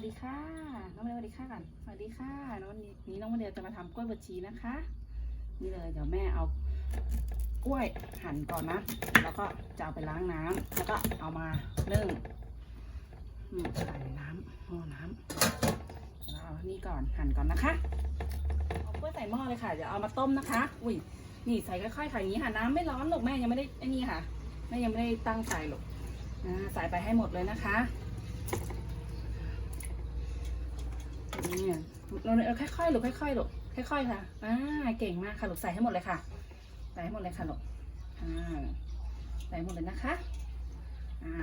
วัสดีค่ะ น้องโมเดสวัสดีค่ะกันสวัสดีค่ะน้องนี้น้องโมเดลจะมาทำกล้วยบดชีนะคะ นี่เลยเดี๋ยวแม่เอากล้วยหั่นก่อนนะ แล้วก็จะเอาไปล้างน้ำแล้วก็เอามานึ่งใส่น้ำหม้อน้ำแล้วเอานี่ก่อนหั่นก่อนนะคะเอากล้วยใส่หม้อเลยค่ะเดี๋ยวเอามาต้มนะคะ อุ้ยนี่ใส่ค่อยๆค่ะอย่างนี้ค่ะน้ำไม่ร้อนหรอกแม่ยังไม่ได้ไอ้นี่ค่ะแม่ยังไม่ได้ตั้งไฟหรอกอ่าใส่ไปให้หมดเลยนะคะ นี่เราเราค่อยๆลูกค่อยๆลูกค่อยๆค่ะอ่าเก่งมากค่ะลูกใส่ให้หมดเลยค่ะ ใส่ให้หมดเลยค่ะลูกอ่าใส่หมดเลยนะคะอ่า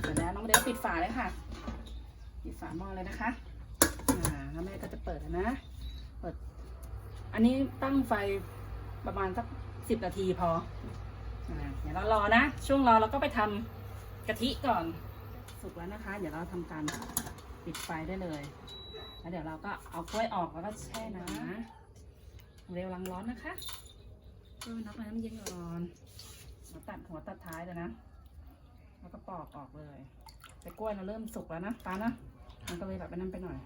เสร็จแล้วน้องเดลปิดฝาเลยค่ะปิดฝาหม้อเลยนะคะอ่าแล้วแม่ก็จะเปิดนะ เปิด อันนี้ตั้งไฟประมาณสักสิบนาทีพออ่าเดี๋ยวเรารอนะ ช่วงรอเราก็ไปทำกะทิก่อน สุกแล้วนะคะ เดี๋ยวเราทำการปิดไฟได้เลย แล้วเดี๋ยวเราก็เอากล้วยออกแล้วก็แช่น้ำนะเร็วลังร้อนนะคะกล้วยนักน้ำเย็นก่อนเราตัดหัวตัดท้ายเลยนะ แล้วก็ปอกออกเลย แต่กล้วยเราเริ่มสุกแล้วนะป้านะ มันก็เลยแบบไปนั่นไปหน่อย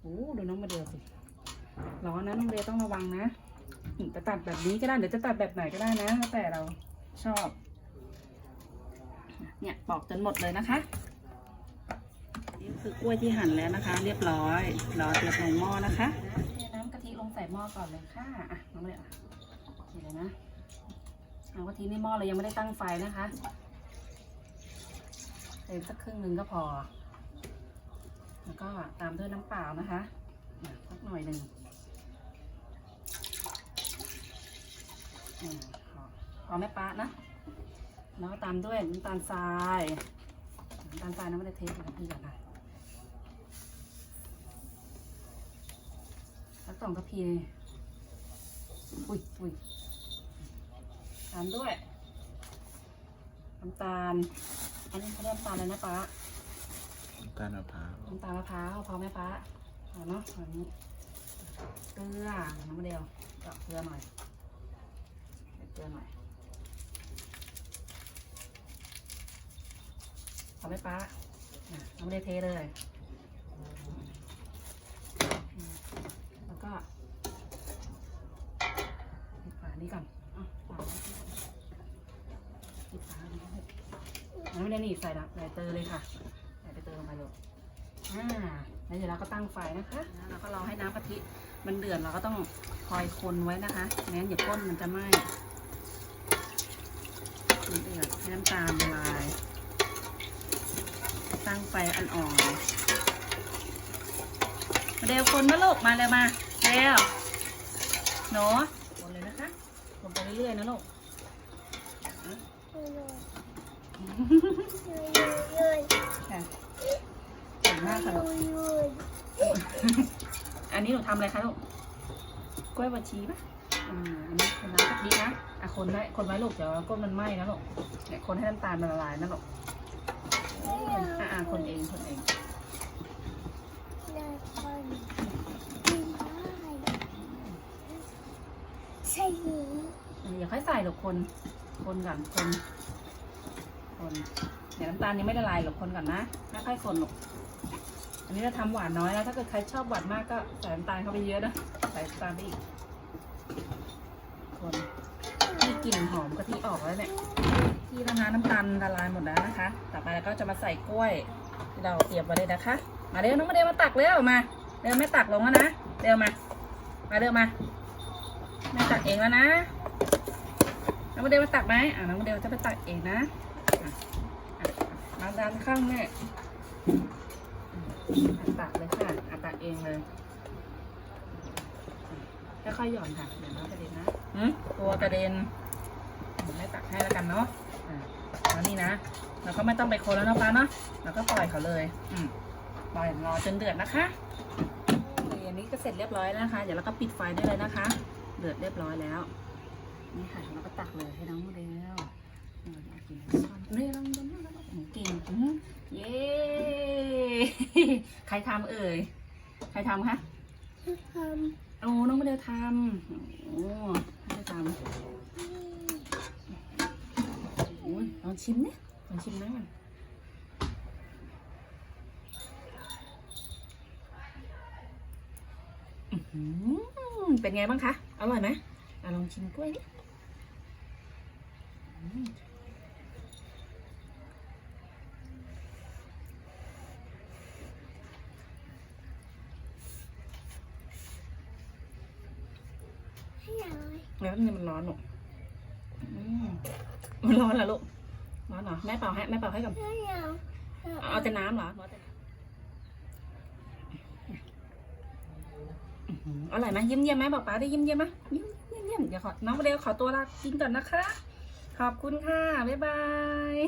โอ้ดูน้องมาเดียวสิ ร้อนนะน้องเดียวต้องระวังนะอืมจะตัดแบบนี้ก็ได้เดี๋ยวจะตัดแบบไหนก็ได้นะแล้วแต่เราชอบ เนี่ยปอกจนหมดเลยนะคะ นี่คือกล้วยที่หั่นแล้วนะคะ เรียบร้อยรอเตรียมลงหม้อนะคะเทน้ำกะทิลงใส่หม้อก่อนเลยค่ะอะน้องไม่ได้อะเทเลยนะเอากะทิในหม้อเรายังไม่ได้ตั้งไฟนะคะเทสักครึ่งหนึ่งก็พอ แล้วก็ตามด้วยน้ำเปล่านะคะอะสักหน่อยหนึ่งอืมพอพอแม่ปะนะ แล้วก็ตามด้วยน้ำตาลทรายน้ำตาลทรายน้ำมันจะเทสกับพี่ก่อนค่ะแล้วสองกระพีอุ้ยอุ้ยตามด้วยน้ำตาล อันนี้เขาเรียกน้ำตาลอะไรนะป้าน้ำตาลมะพร้าวน้ำตาลมะพร้าวพอไหมป้าเอาเนาะอันนี้เกลือน้ำมะเดียวเจาะเกลือหน่อยเกลือหน่อย เอาไหม่ป้าอะน้ำเดเทเลย แล้วก็ปิดฝานี้ก่อนปิดฝานี้ให้น้ำเดนี่ใส่ละใส่เตยเลยค่ะ ใส่ไปเตยลงไปเลยอ่าแล้วเดี๋ยวเราก็ตั้งไฟนะคะแล้วก็รอให้น้ำกะทิมันเดือดเราก็ต้องคอยคนไว้นะคะไม่งั้นเดี๋ยวก้นมันจะไหม้มันเดือดให้น้ำตาลละลาย ตั้งไฟอ่อนๆมาเดวคนมาลูกมาเลยมาเดวหนูคนเลยนะคะคนไปเรื่อยๆนะลูกค่ะเก่งมากค่ะลูกอันนี้หนูทำอะไรคะลูกกล้วยบวชชีปะอ่าอันนี้คนน้ำกะทินะอะคนไว้คนไว้ลูกเดี๋ยวก้นมันไหม้นะลูกเนี่ยคนให้น้ำตาลมันละลายนะลูก อะอะคนเองคนเองใช่หรืออย่าค่อยใส่หรอกคน คนก่อนคน คนเดี๋ยวน้ำตาลยังไม่ละลายหรอกคนก่อนนะค่อยคนหรอกอันนี้เราทำหวานน้อยแล้วถ้าเกิดใครชอบหวานมากก็ใส่น้ำตาลเข้าไปเยอะนะใส่น้ำตาลไปอีก คนมีกลิ่นหอมกะทิออกแล้วเนี่ย นะคะน้ำตาลละลายหมดแล้วนะคะ ต่อไปเราก็จะมาใส่กล้วยที่เราเตรียมไว้เลยนะคะ มาเร็วน้องมาเร็วมาตักเร็วมา เร็วไม่ตักลงแล้วนะ เร็วมา มาเร็วมาแม่ตักเองแล้วนะ น้องโมเดลมาตักไหมอ่าน้องโมเดลจะไปตักเองนะอะอะมาดันข้างแม่อะตักเลยค่ะอะตักเองเลยค่อยๆหย่อนค่ะ เดี๋ยวน้องกระเด็นนะหืมตัวกระเด็นแม่ตักให้แล้วกันเนาะอ่าแล้ว นี่นะเราก็ไม่ต้องไปคนแล้วเนาะป้าเนาะเราก็ปล่อยเขาเลยอืมปล่อยรอจนเดือดนะคะอันนี้ก็เสร็จเรียบร้อยแล้วนะคะ เดี๋ยวเราก็ปิดไฟได้เลยนะคะ เดือดเรียบร้อยแล้ว นี่ค่ะเราก็ตักเลยให้น้องโมเดลนี่เรากินนี่ลองดูนะลองกินอื้อเย้ใครทำเอ่ยใครทำคะทำโอ้น้องโมเดลทำโอ้ใครทำ อุ้ยลองชิมเนี่ยลองชิมน้ำมันอื้อหือเป็นไงบ้างคะ อร่อยไหมอะลองชิมกล้วยดิอืมให้หน่อยแล้วนี่มันร้อนหนูอืมมันร้อนเหรอลูก ร้อนเหรอแม่เป่าให้แม่เป่าให้ก่อนให้หน่อยเอาเอาแต่น้ำเหรอเอาแต่อื้อหืออร่อยไหมเยี่ยมเยี่ยมไหมบอกป้าได้เยี่ยมเยี่ยมไหมเยี่ยมเยี่ยมเยี่ยมเดี๋ยวขอน้องเร็วขอตัวลากินก่อนนะคะ ขอบคุณค่ะ บ๊ายบาย